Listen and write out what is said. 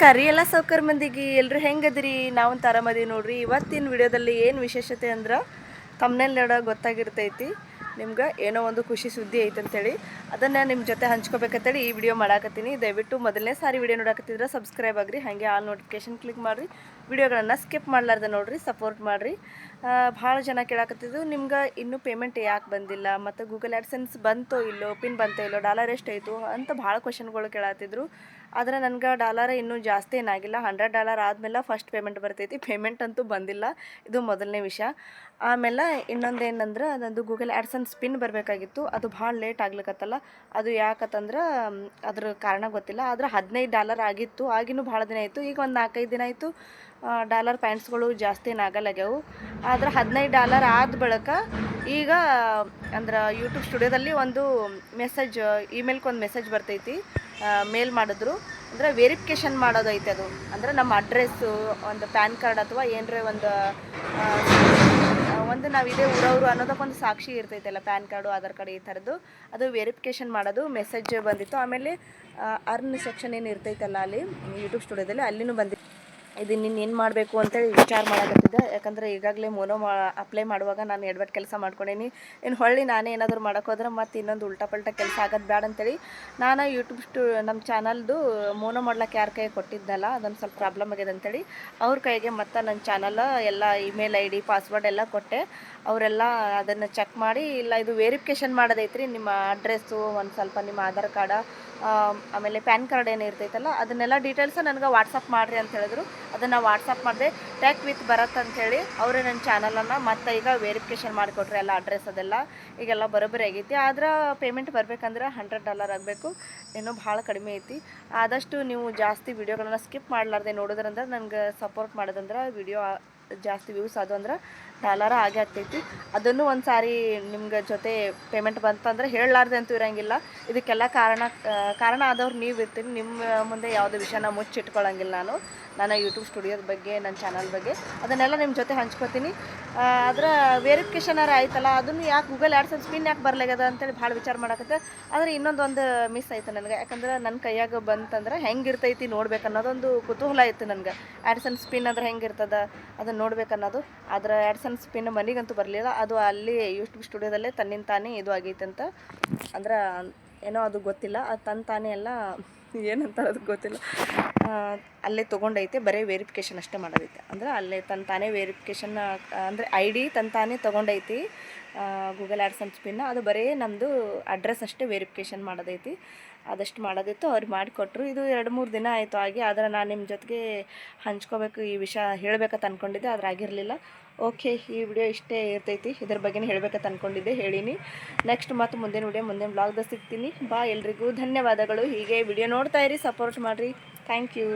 ನಮಸ್ಕಾರ ರೀ. ಎಲ್ಲ ಸೌಕರ್ ಮಂದಿಗೆ ಎಲ್ಲರೂ ಹೆಂಗದ್ರಿ? ನಾವು ಆರಾಮದಿ ನೋಡ್ರಿ. ಇವತ್ತಿನ ವಿಡಿಯೋದಲ್ಲಿ ಏನು ವಿಶೇಷತೆ ಅಂದ್ರೆ ತಮ್ಮನೇಲಿ ನೋಡೋ ಗೊತ್ತಾಗಿರ್ತೈತಿ. ನಿಮ್ಗೆ ಏನೋ ಒಂದು ಖುಷಿ ಸುದ್ದಿ ಐತೆ ಅಂತೇಳಿ ಅದನ್ನು ನಿಮ್ಮ ಜೊತೆ ಹಂಚ್ಕೋಬೇಕಂತೇಳಿ ಈ ವಿಡಿಯೋ ಮಾಡಾಕತ್ತೀನಿ. ದಯವಿಟ್ಟು ಮೊದಲನೇ ಸಾರಿ ವಿಡಿಯೋ ನೋಡಕತ್ತಿದ್ರೆ ಸಬ್ಸ್ಕ್ರೈಬ್ ಆಗ್ರಿ. ಹಾಗೆ ಆಲ್ ನೋಟಿಫಿಕೇಶನ್ ಕ್ಲಿಕ್ ಮಾಡಿರಿ. ವಿಡಿಯೋಗಳನ್ನು ಸ್ಕಿಪ್ ಮಾಡಲಾರ್ದೆ ನೋಡ್ರಿ ಸಪೋರ್ಟ್ ಮಾಡಿರಿ. ಭಾಳ ಜನ ಕೇಳಾಕತ್ತಿದ್ದು ನಿಮ್ಗೆ ಇನ್ನೂ ಪೇಮೆಂಟ್ ಯಾಕೆ ಬಂದಿಲ್ಲ? ಮತ್ತು ಗೂಗಲ್ ಆ್ಯಡ್ಸೆನ್ಸ್ ಬಂತೋ ಇಲ್ಲೋ ಪಿನ್ ಬಂತೋ ಇಲ್ಲೋ ಡಾಲರ್ ಎಷ್ಟಾಯಿತು ಅಂತ ಭಾಳ ಕ್ವಶನ್ಗಳು ಕೇಳತ್ತಿದ್ರು ಆದರೆ ನನಗೆ ಡಾಲರ್ ಇನ್ನೂ ಜಾಸ್ತಿ ಏನಾಗಿಲ್ಲ ಹಂಡ್ರೆಡ್ ಡಾಲರ್ ಆದಮೇಲೆ ಫಸ್ಟ್ ಪೇಮೆಂಟ್ ಬರ್ತೈತಿ. ಪೇಮೆಂಟ್ ಅಂತೂ ಬಂದಿಲ್ಲ. ಇದು ಮೊದಲನೇ ವಿಷಯ. ಆಮೇಲೆ ಇನ್ನೊಂದು ಏನಂದ್ರೆ ಅದೊಂದು ಗೂಗಲ್ ಆ್ಯಡ್ಸನ್ಸ್ ಸ್ಪಿನ್ ಬರಬೇಕಾಗಿತ್ತು. ಅದು ಭಾಳ ಲೇಟ್ ಆಗ್ಲಿಕ್ಕತ್ತಲ್ಲ ಅದು ಯಾಕತ್ತಂದ್ರೆ ಅದ್ರ ಕಾರಣ ಗೊತ್ತಿಲ್ಲ. ಆದ್ರೆ ಹದಿನೈದು ಡಾಲರ್ ಆಗಿತ್ತು. ಆಗಿನೂ ಭಾಳ ದಿನ ಆಯಿತು. ಈಗ ಒಂದು ನಾಲ್ಕೈದು ದಿನ ಆಯಿತು. ಡಾಲರ್ ಪ್ಯಾಂಟ್ಸ್ಗಳು ಜಾಸ್ತಿ ಏನಾಗಲ್ಲಾಗ್ಯವು ಆದ್ರೆ ಹದಿನೈದು ಡಾಲರ್ ಆದ ಬಳಿಕ ಈಗ, ಅಂದ್ರೆ ಯೂಟ್ಯೂಬ್ ಸ್ಟುಡಿಯೋದಲ್ಲಿ ಒಂದು ಮೆಸೇಜ್ ಇಮೇಲ್ಗೆ ಒಂದು ಮೆಸೇಜ್ ಬರ್ತೈತಿ ಮೇಲ್ ಮಾಡಿದ್ರು. ಅಂದರೆ ವೆರಿಫಿಕೇಷನ್ ಮಾಡೋದೈತೆ ಅದು. ಅಂದರೆ ನಮ್ಮ ಅಡ್ರೆಸ್ಸು ಒಂದು ಪ್ಯಾನ್ ಕಾರ್ಡ್ ಅಥವಾ ಏನರೇ ಒಂದು ಒಂದು ನಾವು ಇದೇ ಊರವರು ಅನ್ನೋದಕ್ಕೊಂದು ಸಾಕ್ಷಿ ಇರ್ತೈತಲ್ಲ ಪ್ಯಾನ್ ಕಾರ್ಡು ಆಧಾರ್ ಕಾರ್ಡ್ ಈ ಥರದ್ದು. ಅದು ವೆರಿಫಿಕೇಷನ್ ಮಾಡೋದು ಮೆಸೇಜ್ ಬಂದಿತ್ತು. ಆಮೇಲೆ ಅರ್ನ್ ಸೆಕ್ಷನ್ ಏನು ಇರ್ತೈತಲ್ಲ ಅಲ್ಲಿ ಯೂಟ್ಯೂಬ್ ಸ್ಟುಡಿಯೋದಲ್ಲಿ ಅಲ್ಲಿನೂ ಬಂದಿತ್ತು. ಇದು ನಿನ್ನ ಏನು ಮಾಡಬೇಕು ಅಂತೇಳಿ ವಿಚಾರ ಮಾಡಕತ್ತಿದ್ದೆ. ಯಾಕಂದ್ರೆ ಈಗಾಗಲೇ ಮೋನೋ ಮಾ ಅಪ್ಲೈ ಮಾಡುವಾಗ ನಾನು ಎಡ್ವಟ್ ಕೆಲಸ ಮಾಡ್ಕೊಂಡೇನಿ. ಇನ್ನು ಹೊಳ್ಳಿ ನಾನೇ ಏನಾದರೂ ಮಾಡೋಕ್ಕೋದ್ರೆ ಮತ್ತೆ ಇನ್ನೊಂದು ಉಲ್ಟಾ ಪಲ್ಟಾ ಕೆಲಸ ಆಗೋದು ಬೇಡ ಅಂತೇಳಿ ನಾನು ಯೂಟ್ಯೂಬ್ ಸ್ಟು ನಮ್ಮ ಚಾನಲ್ದು ಮೋನೋ ಮಾಡ್ಲಿಕ್ಕೆ ಯಾರ ಕೈ ಕೊಟ್ಟಿದ್ದಲ್ಲ, ಅದೊಂದು ಸ್ವಲ್ಪ ಪ್ರಾಬ್ಲಮ್ ಆಗಿದೆ ಅಂತೇಳಿ ಅವ್ರ ಕೈಗೆ ಮತ್ತು ನನ್ನ ಚಾನಲ್, ಎಲ್ಲ ಇಮೇಲ್ ಐ ಡಿ ಪಾಸ್ವರ್ಡ್ ಎಲ್ಲ ಕೊಟ್ಟೆ. ಅವರೆಲ್ಲ ಅದನ್ನು ಚೆಕ್ ಮಾಡಿ, ಇಲ್ಲ ಇದು ವೆರಿಫಿಕೇಷನ್ ಮಾಡೋದೈತ್ರಿ, ನಿಮ್ಮ ಅಡ್ರೆಸ್ಸು ಒಂದು ಸ್ವಲ್ಪ ನಿಮ್ಮ ಆಧಾರ್ ಕಾರ್ಡ ಆಮೇಲೆ ಪ್ಯಾನ್ ಕಾರ್ಡ್ ಏನು ಇರ್ತೈತಲ್ಲ, ಅದನ್ನೆಲ್ಲ ಡೀಟೇಲ್ಸ್ ನನಗೆ ವಾಟ್ಸಪ್ ಮಾಡಿರಿ ಅಂತ ಹೇಳಿದ್ರು. ಅದನ್ನು ವಾಟ್ಸಪ್ ಮಾಡಿದೆ ಟ್ಯಾಕ್ ವಿತ್ ಬರತ್ ಅಂತೇಳಿ ಅವರೇ ನನ್ನ ಚಾನಲನ್ನು ಮತ್ತೆ ಈಗ ವೆರಿಫಿಕೇಷನ್ ಮಾಡಿಕೊಟ್ರೆ ಎಲ್ಲ ಅಡ್ರೆಸ್ ಅದೆಲ್ಲ. ಈಗೆಲ್ಲ ಬರೋಬ್ಬರಿ ಆಗೈತಿ. ಆದ್ರೆ ಪೇಮೆಂಟ್ ಬರಬೇಕಂದ್ರೆ ಹಂಡ್ರೆಡ್ ಡಾಲರ್ ಆಗಬೇಕು. ಏನೋ ಭಾಳ ಕಡಿಮೆ ಐತಿ. ಆದಷ್ಟು ನೀವು ಜಾಸ್ತಿ ವೀಡಿಯೋಗಳನ್ನು ಸ್ಕಿಪ್ ಮಾಡಲಾರ್ದೆ ನೋಡಿದ್ರಂದ್ರೆ ನನಗೆ ಸಪೋರ್ಟ್ ಮಾಡೋದಂದ್ರೆ ವಿಡಿಯೋ ಜಾಸ್ತಿ ವ್ಯೂಸ್ ಅದು ಅಂದ್ರೆ ಡಾಲರ ಆಗೇ ಆಗ್ತೈತಿ. ಅದನ್ನು ಒಂದು ಸಾರಿ ನಿಮ್ಗೆ ಜೊತೆ ಪೇಮೆಂಟ್ ಬಂತಂದ್ರೆ ಹೇಳಲಾರ್ದೆ ಅಂತೂ ಇರೋಂಗಿಲ್ಲ. ಇದಕ್ಕೆಲ್ಲ ಕಾರಣ ಕಾರಣ ಆದವ್ರು ನೀವು ಇರ್ತೀನಿ ನಿಮ್ಮ ಮುಂದೆ ಯಾವುದೇ ವಿಷಯನ ಮುಚ್ಚಿಟ್ಕೊಳ್ಳೋಂಗಿಲ್ಲ ನಾನು. ನನ್ನ ಯೂಟ್ಯೂಬ್ ಸ್ಟುಡಿಯೋದ ಬಗ್ಗೆ, ನನ್ನ ಚಾನಲ್ ಬಗ್ಗೆ. ಅದನ್ನೆಲ್ಲ ನಿಮ್ಮ ಜೊತೆ ಹಂಚ್ಕೋತೀನಿ. ಆದ್ರೆ ವೆರಿಫಿಕೇಷನರ ಆಯ್ತಲ್ಲ, ಅದನ್ನು ಯಾಕೆ ಗೂಗಲ್ ಆ್ಯಡ್ಸನ್ಸ್ ಪಿನ್ ಯಾಕೆ ಬರ್ಲಾಗ್ಯದ ಅಂತೇಳಿ ಭಾಳ ವಿಚಾರ ಮಾಡಕತ್ತೆ. ಆದರೆ ಇನ್ನೊಂದು ಒಂದು ಮಿಸ್ ಆಯ್ತು ನನಗೆ. ಯಾಕಂದ್ರೆ ನನ್ನ ಕೈಯಾಗ ಬಂತಂದ್ರೆ ಹೆಂಗಿರ್ತೈತಿ ನೋಡ್ಬೇಕು ಅನ್ನೋದೊಂದು ಕುತೂಹಲ ಇತ್ತು ನನಗೆ. ಆ್ಯಡ್ಸನ್ಸ್ ಪಿನ್ ಅಂದ್ರೆ ಹೆಂಗಿರ್ತದ, ಅದನ್ನು ನೋಡ್ಬೇಕನ್ನೋದು. ಆದ್ರೆ ಆ್ಯಡ್ಸನ್ಸ್ ಸ್ಪಿನ್ ಮನೆಗಂತೂ ಬರಲಿಲ್ಲ. ಅದು ಅಲ್ಲಿ ಯೂಟ್ಯೂಬ್ ಸ್ಟುಡಿಯೋದಲ್ಲೇ ತನ್ನಿಂದ ತಾನೇ ಇದು ಆಗೈತೆ ಅಂತ. ಅಂದ್ರೆ ಏನೋ ಅದು ಗೊತ್ತಿಲ್ಲ. ಅದು ತನ್ನ ತಾನೇ ಎಲ್ಲ ಏನಂತಾರೆ ಅದಕ್ಕೆ ಗೊತ್ತಿಲ್ಲ ಅಲ್ಲೇ ತೊಗೊಂಡೈತೆ. ಬರೀ ವೆರಿಫಿಕೇಷನ್ ಅಷ್ಟೇ ಮಾಡೋದೈತೆ. ಅಂದ್ರೆ ಅಲ್ಲೇ ತನ್ನ ತಾನೇ ವೆರಿಫಿಕೇಶನ್ ಅಂದರೆ ಐ ಡಿ ತನ್ನ ತಾನೇ ತೊಗೊಂಡೈತಿ. ಗೂಗಲ್ ಆ್ಯಡ್ಸನ್ಸ್ ಪಿನ್ನ ಅದು ಬರೀ ನಮ್ಮದು ಅಡ್ರೆಸ್ ಅಷ್ಟೇ ವೆರಿಫಿಕೇಷನ್ ಮಾಡೋದೈತಿ. ಅದಷ್ಟು ಮಾಡೋದಿತ್ತು, ಅವ್ರು ಮಾಡಿಕೊಟ್ರು. ಇದು ಎರಡು ಮೂರು ದಿನ ಆಯಿತು ಆಗಿ, ಆದರೆ ನಾನು ನಿಮ್ಮ ಜೊತೆಗೆ ಹಂಚ್ಕೋಬೇಕು, ಈ ವಿಷಯ ಹೇಳಬೇಕಂತ ಅಂದ್ಕೊಂಡಿದ್ದೆ ಆದ್ರೆ ಆಗಿರಲಿಲ್ಲ. ಓಕೆ ಈ ವಿಡಿಯೋ ಇಷ್ಟೇ ಇರ್ತೈತಿ. ಇದ್ರ ಬಗ್ಗೆನೇ ಹೇಳ್ಬೇಕಂತ ಅಂದ್ಕೊಂಡಿದ್ದೆ ಹೇಳೀನಿ. ನೆಕ್ಸ್ಟ್ ಮತ್ತು ಮುಂದಿನ ವಿಡಿಯೋ ಮುಂದಿನ ಬ್ಲಾಗ್ದಾಗ ಸಿಗ್ತೀನಿ. ಬಾ ಎಲ್ರಿಗೂ. ಧನ್ಯವಾದಗಳು. ಹೀಗೆ ವಿಡಿಯೋ ನೋಡ್ತಾ ಇರಿ ಸಪೋರ್ಟ್ ಮಾಡಿರಿ. Thank you